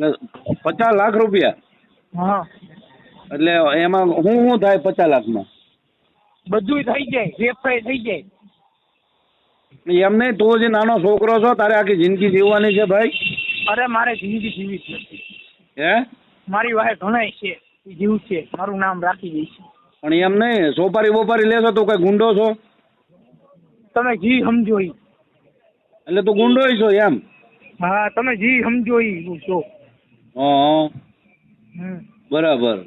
એટલે પચાસ લાખ રૂપિયા. હા. એટલે એમાં હું શું થાય પચાસ લાખમાં? બધું થઈ જાય વેફાઈ થઈ જાય. એમ નહીં તું જે નાનો છોકરો છો તારે આખી જિંદગી જીવવાની છે ભાઈ? અરે મારે જિંદગી જીવી છે હે? મારી વાહે ઘણાય છે જીવ છે મારું નામ રાખી દઈશ. પણ એમ નહીં સોપારી બોપારી લેશો તું કઈ ગુંડો છો? તમે જી સમજો ઈ. એટલે તું ગુંડો છો એમ? હા તમે જી સમજો છો. બરાબર.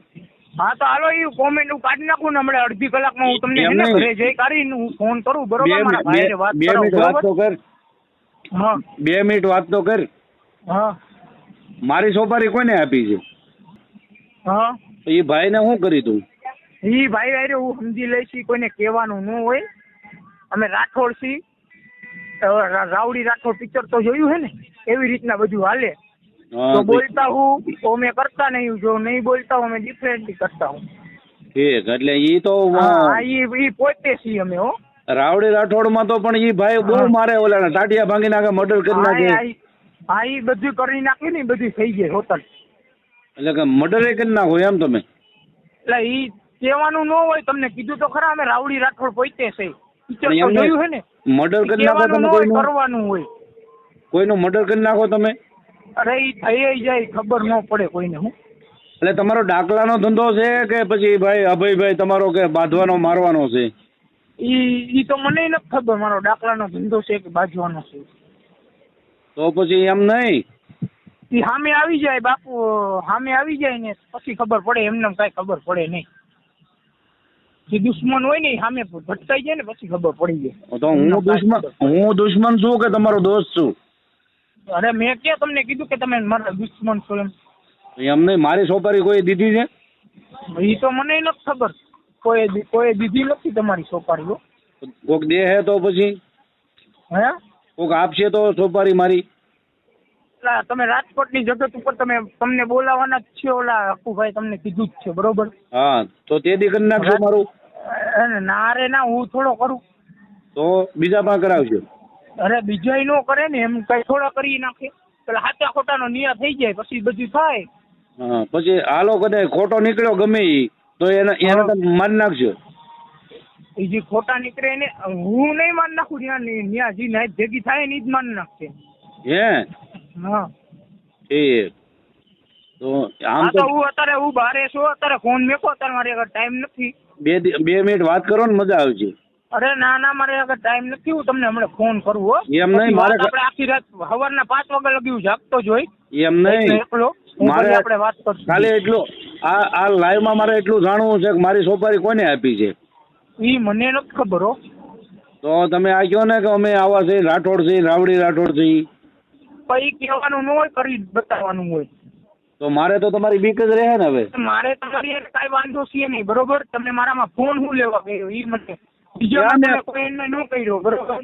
હા તો હાલો એ કોમેન્ટ હું કાઢી નાખું ને હમણાં અડધી કલાકમાં હું તમને એમ છે ને નહીં. ઘરે જઈ કાઢીને હું ફોન કરું બરોબર? મારા ભાઈને વાત બે મિનિટ વાત તો કર. હા. બે મિનિટ વાત તો કર. હા. મારી સોપારી કોને આપી છે? હા. એ ભાઈને શું કરી તું ઈ ભાઈ અરે હું સમજી લઈશ કોઈને કહેવાનું ન હોય. અમે રાઠોડ છી રા- રાવડી રાઠોડ પિક્ચર તો જોયું હે ને? એવી રીતના બધું હાલે. હા, તો બોલતા હું તો અમે કરતા નહીં જો નહીં બોલતા હું અમે ડિફરન્ટલી કરતા હું. ઠીક એટલે ઈ તો હા ઈ ઈ પોતે છીએ અમે હો. રાવડી રાઠોડમાં તો પણ ઈ ભાઈ બહુ મારે ઓલા ટાટિયા ભાંગી નાખે મર્ડર કરી નાખે. હા ઈ બધું કરી નાખ્યું ને બધું થઈ જાય હોટલ એટલે કે મર્ડર કરી નાખો એમ તમે? એટલે ઈ કહેવાનું ન હોય તમને કીધું તો ખરા અમે રાવડી રાઠોડ પોતે છે. જોયું ને. મર્ડર કરી નાખો તમે કરવાનું હોય. કોઈનું મર્ડર કરી નાખો તમે? અરે એ થઈ જાય ખબર ન પડે કોઈને હું. એટલે તમારો ડાકલાનો ધંધો છે કે પછી ભાઈ અભયભાઈ તમારો કે બાંધવાનો મારવાનો છે? ઈ ઈ તો મને નથી ખબર મારો ડાકલાનો ધંધો છે કે બાંધવાનો છે. તો પછી એમ નહીં? ઈ સામે આવી જાય બાપુ સામે આવી જાય ને પછી ખબર પડે એમને કાંઈ ખબર પડે નહીં. જે દુશ્મન હોય ને સામે ભટકાઈ જાય ને પછી ખબર પડી જાય. તો હું દુશ્મન હું દુશ્મન છું કે તમારો દોસ્ત છું? અરે મેં ક્યાં તમને કીધું કે તમે મારા દુશ્મન છો એમ? એમ નહીં મારી સોપારી કોઈ દીધી છે? ઈ તો મને નથી ખબર. કોઈ કોઈ દીધી નથી તમારી સોપારીઓ કોક દે હે તો પછી? હે? કોક આપશે તો સોપારી મારી? એટલે તમે રાજકોટની જગત ઉપર તમે તમને બોલાવાના જ છે ઓલા હકુભાઈ તમને કીધું જ છે બરોબર? હા તો તે દી કરી નાખશો મારું? ના રે ના હું થોડો કરું. તો બીજા પણ કરાવજો. અરે બીજાય નો કરે ને એમ કઈ થોડા કરી નાખે. પેલા ખોટા નો નિયા થઈ જાય પછી બધું થાય. હા પછી હાલો કદાચ ખોટો નીકળ્યો ગમે તો એને એને તમે માન નાખજો. એ જે ખોટા નીકળે એને હું નહીં માન નાખું ત્યાં ને- ત્યાં જે નાઈટ ભેગી થાય ને જ માન નાખશે. હે? હા. એ તો આમ તો હું અત્યારે હું બારે છું અત્યારે ફોન મેકો અત્યારે મારી આગળ ટાઈમ નથી. બે બે મિનિટ વાત કરો ને મજા આવશે અરે ના ના મારે આગળ ટાઈમ નથી હું તમને હમણાં ફોન કરું હો. એમ નહીં, મારે આપણે આખી રાત સવારના પાંચ વાગે લગ્યું છે આપતો જ હોય એમ નહીં. એકલો મારે આપણે વાત કરશું ખાલી એટલું આ આ લાઈવમાં મારે એટલું જાણવું છે કે મારી સોપારી કોને આપી છે? એ મને નથી ખબર હો. તો તમે આ કહો ને કે અમે આવા છે રાઠોડ છે રાવડી રાઠોડ છે પછી કહેવાનું ન હોય કરી બતાવવાનું હોય. તો મારે તો તમારી બીક જ રહે ને હવે? મારે તમારી કઈ વાંધો છે નહીં બરોબર? તમને મારામાં ફોન હું લેવા ગયો ઈ મને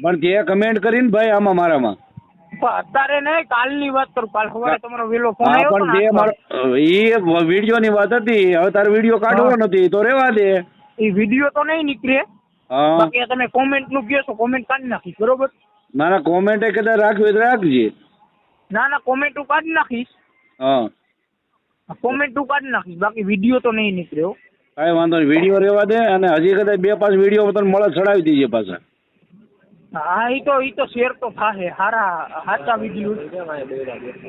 પણ તે કમેન્ટ કરીને ભાઈ આમાં મારામાં. અત્યારે નહીં કાલની વાત કરું કાલ સવારે તમારો વેલો ફોન આવ્યો પણ તે મારો એ વિડિયો ની વાત હતી હવે તારે વિડિયો કાઢવો નથી તો રેવા દે. એ વીડિયો તો નહીં નીકળે. બાકી તમે કોમેન્ટનું કહો છો કોમેન્ટ કાઢી નાખીશ બરોબર? ના ના કોમેન્ટ કદાચ રાખવી તો રાખજે. ના ના કોમેન્ટ હું કાઢી નાખીશ. હા. કોમેન્ટ હું કાઢી નાખીશ બાકી વિડિયો તો નહીં નીકળ્યો. કાંઈ વાંધો નહીં. વીડિયો રેવા દે અને હજી કદાચ બે પાંચ વીડિયો તને મળે ચડાવી દેજે પાછા. હા ઈ તો ઈ તો શેર તો થાશે હારા હાચા વીડિયો.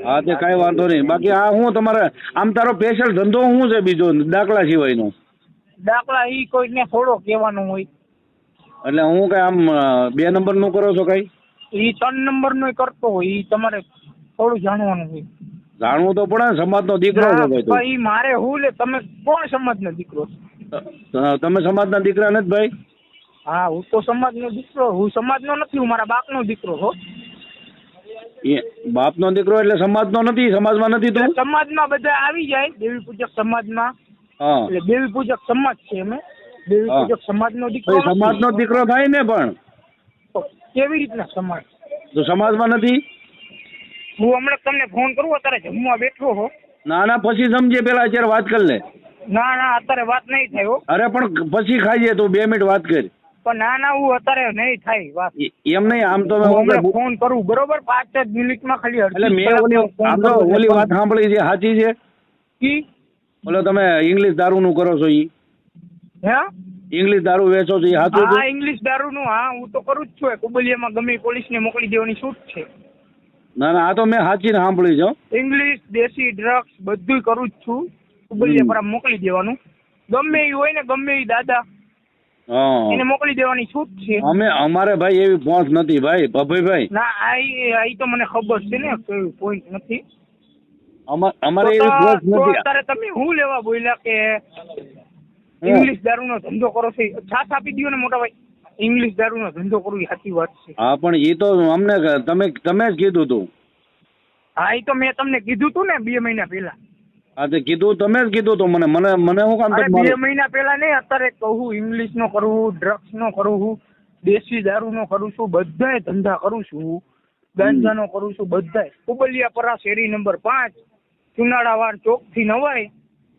હા તે કાંઈ વાંધો નહીં. બાકી આ હું તમારે આમ તારો સ્પેશિયલ ધંધો શું છે બીજો? દાખલા સિવાયનો. દાખલા ઈ કોઈને થોડો કહેવાનું હોય. એટલે હું કઈ આમ બે નંબરનું કરો છો કઈ? ઈ ત્રણ નંબરનું કરતો હોય. ઈ તમારે થોડું જાણવાનું હોય. જાણવું તો પડે ને સમાજનો દીકરો છો ભાઈ તું. ભાઈ મારે હું લે તમે કોણ સમાજનો દીકરો તમે સમાજના દીકરા નથી ભાઈ? હા હું તો સમાજનો દીકરો હું સમાજનો નથી હું મારા બાપનો દીકરો હો. બાપનો દીકરો એટલે સમાજનો નથી સમાજમાં નથી તું? સમાજમાં બધા આવી જાય દેવી પૂજક સમાજમાં. એટલે દેવી પૂજક સમાજ છે અમે દેવી. પૂજક સમાજનો દીકરો સમાજ સમાજનો દીકરો થાય ને પણ. કેવી રીતના સમાજ? તો સમાજમાં નથી? હું હમણાં તમને ફોન કરું અત્યારે જમવા બેઠો હો. ના ના પછી સમજે પેલા અત્યારે વાત કરી લે. ના ના અત્યારે વાત નહીં થાય હો. અરે પણ પછી ખાઈએ તું બે મિનિટ વાત કરી. પણ ના ના હું અત્યારે નહીં થાય વાત. એમ નહીં આમ તો હું મેં ફોન કરું બરોબર? પાંચ જ મિનિટમાં ખાલી એટલે મેં ઓલી આમ તો ઓલી વાત સાંભળી છે સાચી છે? કી? બોલો તમે ઇંગ્લિશ દારૂ નું કરો છો ઈ? હે? ઇંગ્લિશ દારૂ વેચો છો ઈ સાચું હા ઇંગ્લિશ દારૂ નું હા હું તો કરું જ છું. કુબલિયામાં ગમે પોલીસ ને મોકલી દેવાની છૂટ છે. ના ના આ તો મેં સાચી સાંભળી છે ઇંગ્લિશ દેશી ડ્રગ્સ બધું કરું જ છું. ઉબલીએ પર મોકલી દેવાનું. ગમે એ હોય ને ગમે એ દાદા એને મોકલી દેવાની છૂટ છે. અમે અમારે ભાઈ એવી પહોંચ નથી ભાઈ ભભાઈભાઈ ના આ તો મને ખબર છે ને કોઈ પોઈન્ટ નથી. અમારે એવી પહોંચ નથી. અત્યારે તમે હું લેવા બોલ્યા કે. ઇંગ્લિશ દારૂનો ધંધો કરો છો? છાસ આપી દો ને મોટા ભાઈ. ઇંગ્લિશ દારૂનો ધંધો કરવો એ સાચી વાત છે. હા પણ એ તો અમને તમે તમે જ કીધું તું. હા એ તો મેં તમને કીધું તું ને બે મહિના પહેલા. હા તે કીધું તમે જ કીધું તો. મને મને મને હું કામ બે મહિના પહેલા નહીં અત્યારે કહું ઇંગ્લિશ નો કરું ડ્રગ્સ નો કરું દેશી દારૂ નો કરું છું બધાય ધંધા કરું છું. ગાંજા નો કરું છું બધાય. કુબલિયા પરા શેરી નંબર પાંચ ચુનાળાવાડ ચોકથી નવાય.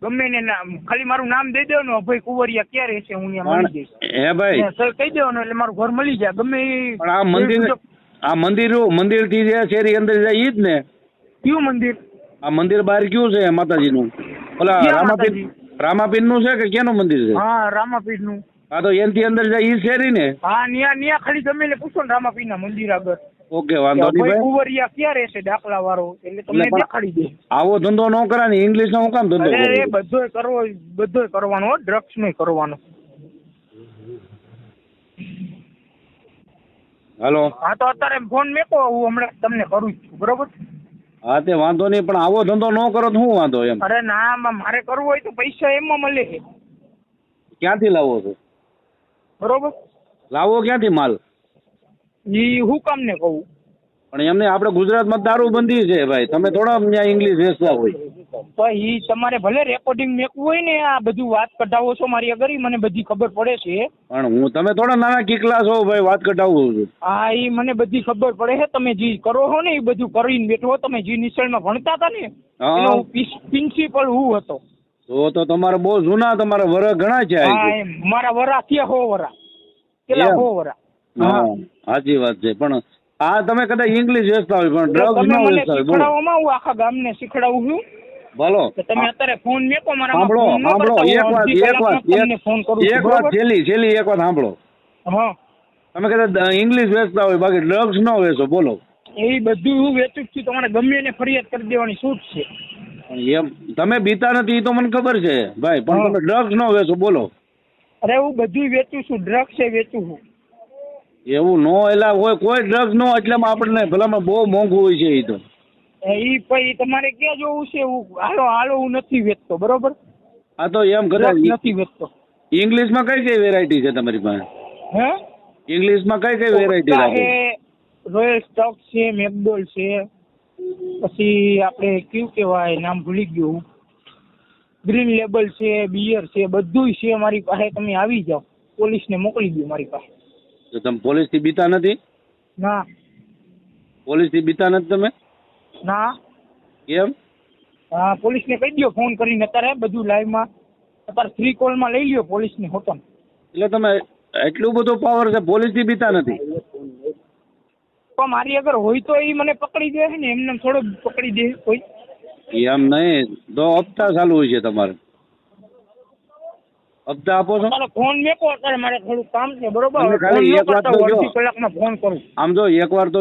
ગમે ને ખાલી મારું નામ દઈ દેવાનું અભય કુંવરિયા ક્યારે છે? હું ત્યાં મળી જઈશ. હે ભાઈ સર કહી દેવાનું એટલે મારું ઘર મળી જાય. ગમે પણ આ મંદિર આ મંદિર મંદિરથી જે શેરી અંદર જાય ઈ જ ને? કયું મંદિર? આ મંદિર બહાર કયું છે માતાજીનું? ઓલા ક્યાં રામાપીર માતાજી? રામાપીરનું છે કે કેનું મંદિર છે? હા રામાપીરનું હા તો એનથી અંદર જાય ઈ શેરી ને? હા ન્યા ન્યા ખાલી ગમે એટલે પૂછો ને રામાપીર ના મંદિર આગળ. ઓકે વાંધો નહીં ભાઈ. કુંવરિયા ક્યાં રહેશે દાખલા વાળો એટલે તમને દેખાડી દે. આવો ધંધો ન કરાય ને ઇંગ્લિશ નો હું કામ ધંધો અરે બધોય કરવો બધોય કરવાનો ડ્રગ્સ નો કરવાનો. હાલો. હા તો અત્યારે ફોન મેકો હું હમણાં તમને કરું છું બરોબર? હા તે વાંધો નહીં પણ આવો ધંધો ન કરો તો શું વાંધો એમ? અરે ના મારે કરવું હોય તો પૈસા એમાં મળે. ક્યાંથી લાવો છો? બરોબર? લાવો ક્યાંથી માલ? ઈ હુકમ ને કહું? પણ એમને આપણે ગુજરાતમાં દારૂબંધી છે ભાઈ. તમે થોડા ત્યાં ઇંગ્લિશ વેચતા હોય. તો ઈ તમારે ભલે રેકોર્ડિંગ મેકવું હોય ને આ બધું વાત કઢાવો છો મારી ઈ મને બધી ખબર પડે છે. પણ હું તમે થોડા નાના કિકલા છો ભાઈ વાત કઢાવું છું. હા ઈ મને બધી ખબર પડે છે. તમે જે કરો છો ને એ બધું કરીને બેઠો તમે જે નિશાળમાં ભણતા હતા ને એનો પ્રિન્સિપલ હું હતો. તો તો તમારે બહુ જૂના તમારા વરસ ઘણા છે હા મારા વરા થયા હો વરા. કેટલા હો વરા. હા સાચી વાત છે. પણ આ તમે કદાચ ઇંગ્લિશ વેચતા હોય પણ ડ્રગ્સ ન વેચતા હોય બોલો. હું આખા ગામને શીખડાવું છું બોલો. તમે અત્યારે ફોન મેકો મારા સાંભળો સાંભળો. એક વાત એક વાત એક વાત છેલ્લી છેલ્લી એક વાત સાંભળો. હા. તમે કદાચ ઇંગ્લિશ વેચતા હોય બાકી ડ્રગ્સ ન વેચો બોલો. એ બધું હું વેચું છું તમારે ગમે એને ફરિયાદ કરી દેવાની છૂટ છે. એમ તમે બીતા નથી એ તો મને ખબર છે ભાઈ. પણ તમે ડ્રગ્સ ન વેચો બોલો. અરે હું બધું વેચું છું ડ્રગ્સ એ વેચું છું એવું નો એલા હોય કોઈ ડ્રગ્સ નો એટલે આપણને ભલામાં બહુ મોંઘું હોય છે એ તો. એ પછી તમારે ક્યાં જોવું છે? હું હાલો હાલો હું નથી વેચતો બરોબર? આ તો એમ કરે નથી વેચતો. ઇંગ્લિશમાં કઈ કઈ વેરાયટી છે તમારી પાસે? હે? ઇંગ્લિશમાં કઈ કઈ વેરાયટી છે રોયલ સ્ટોક છે મેકડોલ છે પછી આપણે કયું કહેવાય નામ ભૂલી ગયું ગ્રીન લેબલ છે બિયર છે બધુંય છે મારી પાસે. તમે આવી જાઓ પોલીસને મોકલી દો મારી પાસે. તો તમે પોલીસથી બીતા નથી? ના. પોલીસથી બીતા નથી તમે? ના. કેમ? હા પોલીસને કહી દો ફોન કરીને અત્યારે બધું લાઈવમાં. અત્યારે ફ્રી કોલમાં લઈ લ્યો પોલીસની હોટલ એટલે તમે એટલું બધું પાવર છે પોલીસથી બીતા નથી? પણ મારી અગર હોય તો એ મને પકડી દે ને એમને થોડો પકડી દે કોઈ. એમ નહીં તો હપ્તા ચાલુ હોય છે તમારે. હપ્તા આપો છો? મારો ફોન મેકો અત્યારે મારે થોડું કામ છે બરોબર? ફોન એક વાત તો કલાકમાં ફોન કરું. આમ જો એકવાર તો